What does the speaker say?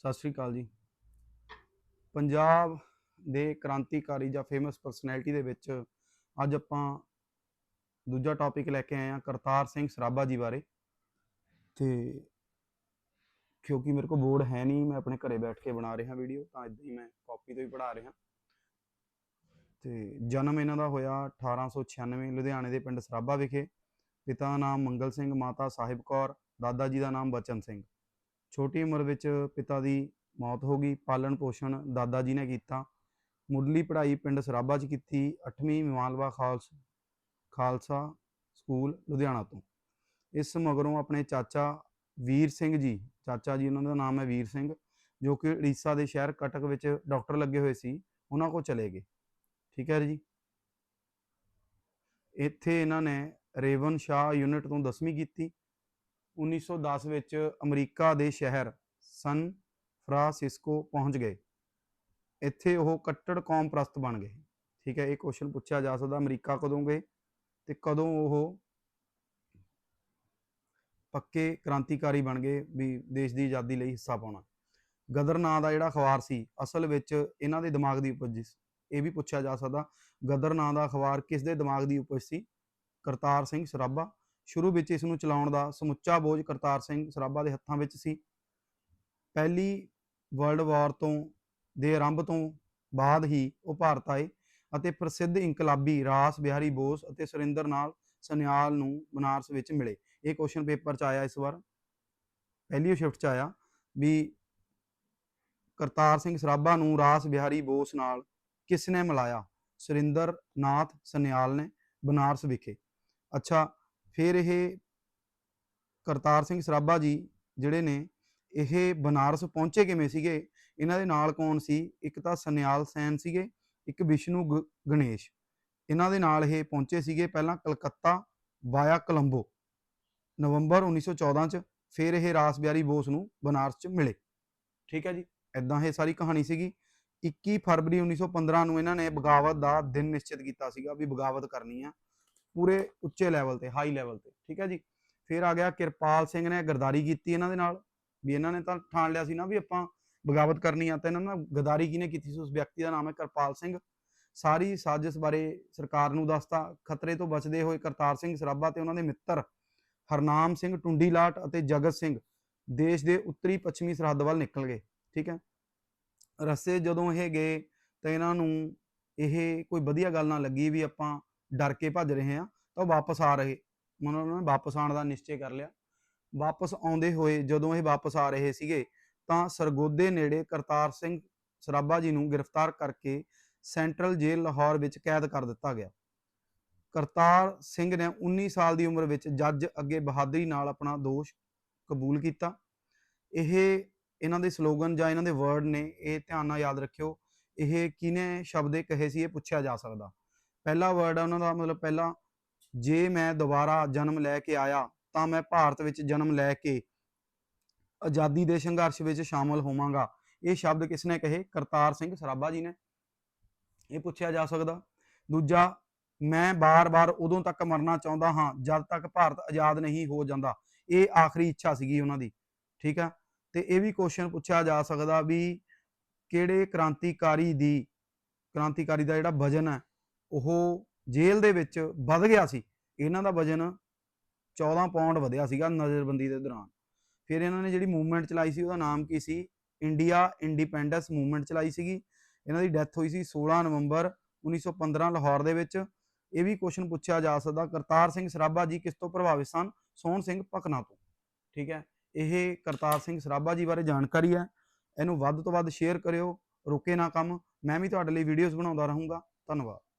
ਸਤਿ ਸ੍ਰੀ ਅਕਾਲ ਜੀ। ਪੰਜਾਬ ਦੇ ਕ੍ਰਾਂਤੀਕਾਰੀ ਜਾਂ ਫੇਮਸ ਪਰਸਨੈਲਿਟੀ ਦੇ ਵਿੱਚ ਅੱਜ ਆਪਾਂ ਦੂਜਾ ਟੌਪਿਕ ਲੈ ਕੇ ਆਏ ਹਾਂ ਕਰਤਾਰ ਸਿੰਘ ਸਰਾਭਾ ਜੀ ਬਾਰੇ। ਤੇ ਕਿਉਂਕਿ ਮੇਰੇ ਕੋਲ ਬੋਰਡ ਹੈ ਨਹੀਂ, ਮੈਂ ਆਪਣੇ ਘਰੇ ਬੈਠ ਕੇ ਬਣਾ ਰਿਹਾ ਵੀਡੀਓ ਤਾਂ ਇਦਾਂ ਹੀ ਮੈਂ ਕਾਪੀ ਤੋਂ ਹੀ ਪੜ੍ਹਾ ਰਿਹਾ। ਤੇ ਜਨਮ ਇਹਨਾਂ ਦਾ ਹੋਇਆ 1896 ਲੁਧਿਆਣੇ ਦੇ ਪਿੰਡ ਸਰਾਭਾ ਵਿਖੇ। ਪਿਤਾ ਦਾ ਨਾਮ ਮੰਗਲ ਸਿੰਘ, ਮਾਤਾ ਸਾਹਿਬ ਕੌਰ, ਦਾਦਾ ਜੀ ਦਾ ਨਾਮ ਬਚਨ ਸਿੰਘ। ਛੋਟੀ ਉਮਰ ਵਿੱਚ ਪਿਤਾ ਦੀ ਮੌਤ ਹੋ ਗਈ, ਪਾਲਣ ਪੋਸ਼ਣ ਦਾਦਾ ਜੀ ਨੇ ਕੀਤਾ। ਮੁੱਢਲੀ ਪੜ੍ਹਾਈ ਪਿੰਡ ਸਰਾਭਾ 'ਚ ਕੀਤੀ 8ਵੀਂ ਮਾਲਵਾ ਖਾਲਸ, ਖਾਲਸਾ ਸਕੂਲ ਲੁਧਿਆਣਾ ਤੋਂ। ਇਸ ਮਗਰੋਂ ਆਪਣੇ ਚਾਚਾ ਵੀਰ ਸਿੰਘ ਜੀ, ਚਾਚਾ ਜੀ ਉਹਨਾਂ ਦਾ ਨਾਮ ਹੈ ਵੀਰ ਸਿੰਘ, ਜੋ ਕਿ ਉੜੀਸਾ ਦੇ ਸ਼ਹਿਰ ਕਟਕ ਵਿੱਚ ਡਾਕਟਰ ਲੱਗੇ ਹੋਏ ਸੀ, ਉਹਨਾਂ ਕੋਲ ਚਲੇ ਗਏ। ਠੀਕ ਹੈ ਜੀ? ਇੱਥੇ ਇਹਨਾਂ ਨੇ ਰੇਵਨ ਸ਼ਾਹ ਯੂਨਿਟ ਤੋਂ 10ਵੀਂ ਕੀਤੀ 1910 ਵਿੱਚ ਅਮਰੀਕਾ ਦੇ ਸ਼ਹਿਰ ਸਨ ਫਰਾਂਸਿਸਕੋ ਪਹੁੰਚ ਗਏ। ਇੱਥੇ ਉਹ ਕੱਟੜ ਕੌਮ ਪ੍ਰਸਤ ਬਣ ਗਏ। ਠੀਕ ਹੈ, ਇਹ ਕੁਐਸਚਨ ਪੁੱਛਿਆ ਜਾ ਸਕਦਾ, ਅਮਰੀਕਾ ਕਦੋਂ ਗਏ ਤੇ ਕਦੋਂ ਉਹ ਪੱਕੇ ਕ੍ਰਾਂਤੀਕਾਰੀ ਬਣ ਗਏ ਵੀ ਦੇਸ਼ ਦੀ ਆਜ਼ਾਦੀ ਲਈ ਹਿੱਸਾ ਪਾਉਣਾ। ਗਦਰ ਨਾਂ ਦਾ ਜਿਹੜਾ ਅਖਬਾਰ ਸੀ, ਅਸਲ ਵਿੱਚ ਇਹਨਾਂ ਦੇ ਦਿਮਾਗ ਦੀ ਉਪਜ ਸੀ। ਇਹ ਵੀ ਪੁੱਛਿਆ ਜਾ ਸਕਦਾ ਗਦਰ ਨਾਂ ਦਾ ਅਖਬਾਰ ਕਿਸ ਦੇ ਦਿਮਾਗ ਦੀ ਉਪਜ ਸੀ? ਕਰਤਾਰ ਸਿੰਘ ਸਰਾਭਾ। ਸ਼ੁਰੂ ਵਿੱਚ ਇਸ ਨੂੰ ਚਲਾਉਣ ਦਾ ਸਮੁੱਚਾ ਬੋਝ ਕਰਤਾਰ ਸਿੰਘ ਸਰਾਭਾ ਦੇ ਹੱਥਾਂ ਵਿੱਚ ਸੀ। ਪਹਿਲੀ ਵਰਲਡ ਵਾਰ ਤੋਂ, ਦੇ ਆਰੰਭ ਤੋਂ ਬਾਅਦ ਹੀ ਉਹ ਭਾਰਤ ਆਏ ਅਤੇ ਪ੍ਰਸਿੱਧ ਇਨਕਲਾਬੀ ਰਾਸ ਬਿਹਾਰੀ ਬੋਸ ਅਤੇ ਸੁਰਿੰਦਰ ਨਾਲ ਸਨਿਆਲ ਨੂੰ ਬਨਾਰਸ ਵਿੱਚ ਮਿਲੇ। ਇਹ ਕੁਐਸਚਨ ਪੇਪਰ 'ਚ ਆਇਆ ਇਸ ਵਾਰ। ਪਹਿਲੀ ਸ਼ਿਫਟ 'ਚ ਆਇਆ ਵੀ ਕਰਤਾਰ ਸਿੰਘ ਸਰਾਭਾ ਨੂੰ ਰਾਸ ਬਿਹਾਰੀ ਬੋਸ ਨਾਲ ਕਿਸ ਨੇ ਮਿਲਾਇਆ? ਸੁਰਿੰਦਰ ਨਾਥ ਸਨਿਆਲ ਨੇ ਬਨਾਰਸ ਵਿਖੇ। ਅੱਛਾ ਫਿਰ ਇਹ ਕਰਤਾਰ ਸਿੰਘ ਸਰਾਭਾ ਜੀ ਜਿਹੜੇ ਨੇ, ਇਹ ਬਨਾਰਸ ਪਹੁੰਚੇ ਕਿਵੇਂ ਸੀਗੇ? ਇਹਨਾਂ ਦੇ ਨਾਲ ਕੌਣ ਸੀ? ਇੱਕ ਤਾਂ ਸਨਿਆਲ ਸੈਨ ਸੀਗੇ, ਇੱਕ ਵਿਸ਼ਨੂੰ ਗ- ਗਣੇਸ਼। ਇਹਨਾਂ ਦੇ ਨਾਲ ਇਹ ਪਹੁੰਚੇ ਸੀਗੇ ਪਹਿਲਾਂ ਕਲਕੱਤਾ ਵਾਇਆ ਕੋਲੰਬੋ। ਨਵੰਬਰ 1914 ਚ ਫਿਰ ਇਹ ਰਾਸ ਬਿਹਾਰੀ ਬੋਸ ਨੂੰ ਬਨਾਰਸ ਚ ਮਿਲੇ। ਠੀਕ ਹੈ ਜੀ? ਇਦਾਂ ਇਹ ਸਾਰੀ ਕਹਾਣੀ ਸੀਗੀ। 21 ਫਰਵਰੀ 1915 ਨੂੰ ਇਹਨਾਂ ਨੇ ਬਗਾਵਤ ਦਾ ਦਿਨ ਨਿਸ਼ਚਿਤ ਕੀਤਾ ਸੀਗਾ ਵੀ ਬਗਾਵਤ ਕਰਨੀ ਆ। ਪੂਰੇ ਉੱਚੇ ਲੈਵਲ ਤੇ ਹਾਈ ਲੈਵਲ ਤੇ, ਠੀਕ ਹੈ ਜੀ? ਫਿਰ ਆ ਗਿਆ ਕਿਰਪਾਲ ਸਿੰਘ ਨੇ ਗਰਦਾਰੀ ਕੀਤੀ ਇਹਨਾਂ ਦੇ ਨਾਲ, ਵੀ ਇਹਨਾਂ ਨੇ ਤਾਂ ਠਾਣ ਲਿਆ ਸੀ ਨਾ ਵੀ ਆਪਾਂ ਬਗਾਵਤ ਕਰਨੀ ਆ, ਤਾਂ ਇਹਨਾਂ ਨਾਲ ਗਦਾਰੀ ਕਿਹਨੇ ਕੀਤੀ ਸੀ? ਉਸ ਵਿਅਕਤੀ ਦਾ ਨਾਮ ਹੈ ਕਿਰਪਾਲ ਸਿੰਘ। ਸਾਰੀ ਸਾਜ਼ਿਸ਼ ਬਾਰੇ ਸਰਕਾਰ ਨੂੰ ਦੱਸਤਾ। ਖਤਰੇ ਤੋਂ ਬਚਦੇ ਹੋਏ ਕਰਤਾਰ ਸਿੰਘ ਸਰਾਭਾ ਤੇ ਉਹਨਾਂ ਦੇ ਮਿੱਤਰ ਹਰਨਾਮ ਸਿੰਘ ਟੁੰਡੀਲਾਟ ਅਤੇ ਜਗਤ ਸਿੰਘ ਦੇਸ਼ ਦੇ ਉੱਤਰੀ ਪੱਛਮੀ ਸਰਹੱਦ ਵੱਲ ਨਿਕਲ ਗਏ, ਠੀਕ ਹੈ? ਰਸਤੇ ਜਦੋਂ ਇਹ ਗਏ ਤਾਂ ਇਹਨਾਂ ਨੂੰ ਇਹ ਕੋਈ ਵਧੀਆ ਗੱਲ ਨਾ ਲੱਗੀ ਵੀ ਆਪਾਂ ਡਰ ਕੇ ਭੱਜ ਰਹੇ ਹਾਂ, ਤਾਂ ਉਹ ਵਾਪਸ ਆ ਰਹੇ। ਮਨ ਉਹਨਾਂ ਨੇ ਵਾਪਸ ਆਉਣ ਦਾ ਨਿਸ਼ਚੈ ਕਰ ਲਿਆ। ਵਾਪਸ ਆਉਂਦੇ ਹੋਏ ਜਦੋਂ ਇਹ ਵਾਪਸ ਆ ਰਹੇ ਸੀਗੇ, ਤਾਂ ਸਰਗੋਦੇ ਨੇੜੇ ਕਰਤਾਰ ਸਿੰਘ ਸਰਾਭਾ ਜੀ ਨੂੰ ਗ੍ਰਿਫਤਾਰ ਕਰਕੇ ਸੈਂਟਰਲ ਜੇਲ੍ਹ ਲਾਹੌਰ ਵਿੱਚ ਕੈਦ ਕਰ ਦਿੱਤਾ ਗਿਆ। ਕਰਤਾਰ ਸਿੰਘ ਨੇ 19 ਸਾਲ ਦੀ ਉਮਰ ਵਿੱਚ ਜੱਜ ਅੱਗੇ ਬਹਾਦਰੀ ਨਾਲ ਆਪਣਾ ਦੋਸ਼ ਕਬੂਲ ਕੀਤਾ। ਇਹ ਇਹਨਾਂ ਦੇ ਸਲੋਗਨ ਜਾਂ ਇਹਨਾਂ ਦੇ ਵਰਡ ਨੇ, ਇਹ ਧਿਆਨ ਨਾਲ ਯਾਦ ਰੱਖਿਓ। ਇਹ ਕਿਨੇ ਸ਼ਬਦੇ ਕਹੇ ਸੀ, ਇਹ ਪੁੱਛਿਆ ਜਾ ਸਕਦਾ। ਪਹਿਲਾ ਵਰਡ ਹੈ ਉਹਨਾਂ ਦਾ, ਮਤਲਬ ਪਹਿਲਾ, ਜੇ ਮੈਂ ਦੁਬਾਰਾ ਜਨਮ ਲੈ ਕੇ ਆਇਆ, ਤਾਂ ਮੈਂ ਭਾਰਤ ਵਿੱਚ ਜਨਮ ਲੈ ਕੇ ਆਜ਼ਾਦੀ ਦੇ ਸੰਘਰਸ਼ ਵਿੱਚ ਸ਼ਾਮਲ ਹੋਵਾਂਗਾ। ਇਹ ਸ਼ਬਦ ਕਿਸਨੇ ਕਹੇ? ਕਰਤਾਰ ਸਿੰਘ ਸਰਾਭਾ ਜੀ ਨੇ। ਇਹ ਪੁੱਛਿਆ ਜਾ ਸਕਦਾ। ਦੂਜਾ, ਮੈਂ ਬਾਰ-ਬਾਰ ਉਦੋਂ ਤੱਕ ਮਰਨਾ ਚਾਹੁੰਦਾ ਹਾਂ, ਜਦ ਤੱਕ ਭਾਰਤ ਆਜ਼ਾਦ ਨਹੀਂ ਹੋ ਜਾਂਦਾ। ਇਹ ਆਖਰੀ ਇੱਛਾ ਸੀਗੀ ਉਹਨਾਂ ਦੀ। ਠੀਕ ਆ? ਤੇ ਇਹ ਵੀ ਕੁਐਸਚਨ ਪੁੱਛਿਆ ਜਾ ਸਕਦਾ ਵੀ ਕਿਹੜੇ ਕ੍ਰਾਂਤੀਕਾਰੀ ਦੀ, ਕ੍ਰਾਂਤੀਕਾਰੀ ਦਾ ਜਿਹੜਾ ਵਜਨ ਹੈ ਉਹ ਜੇਲ੍ਹ ਦੇ ਵਿੱਚ ਵੱਧ ਗਿਆ ਸੀ। ਇਹਨਾਂ ਦਾ ਵਜਨ 14 ਪਾਉਂਡ ਵਧਿਆ ਸੀਗਾ ਨਜ਼ਰਬੰਦੀ ਦੇ ਦੌਰਾਨ। ਫਿਰ ਇਹਨਾਂ ਨੇ ਜਿਹੜੀ ਮੂਵਮੈਂਟ ਚਲਾਈ ਸੀ, ਉਹਦਾ ਨਾਮ ਕੀ ਸੀ? ਇੰਡੀਆ ਇੰਡੀਪੈਂਡੈਂਸ ਮੂਵਮੈਂਟ ਚਲਾਈ ਸੀਗੀ। ਇਹਨਾਂ ਦੀ ਡੈਥ ਹੋਈ ਸੀ 16 ਨਵੰਬਰ 1915 ਲਾਹੌਰ ਦੇ ਵਿੱਚ। ਇਹ ਵੀ ਕੁਐਸਚਨ ਪੁੱਛਿਆ ਜਾ ਸਕਦਾ, ਕਰਤਾਰ ਸਿੰਘ ਸਰਾਭਾ ਜੀ ਕਿਸ ਤੋਂ ਪ੍ਰਭਾਵਿਤ ਸਨ? ਸੋਹਣ ਸਿੰਘ ਭਕਨਾ ਤੋਂ। ਠੀਕ ਹੈ, ਇਹ ਕਰਤਾਰ ਸਿੰਘ ਸਰਾਭਾ ਜੀ ਬਾਰੇ ਜਾਣਕਾਰੀ ਹੈ। ਇਹਨੂੰ ਵੱਧ ਤੋਂ ਵੱਧ ਸ਼ੇਅਰ ਕਰਿਓ, ਰੁਕੇ ਨਾ ਕੰਮ। ਮੈਂ ਵੀ ਤੁਹਾਡੇ ਲਈ ਵੀਡੀਓਜ਼ ਬਣਾਉਂਦਾ ਰਹੂੰਗਾ। ਧੰਨਵਾਦ।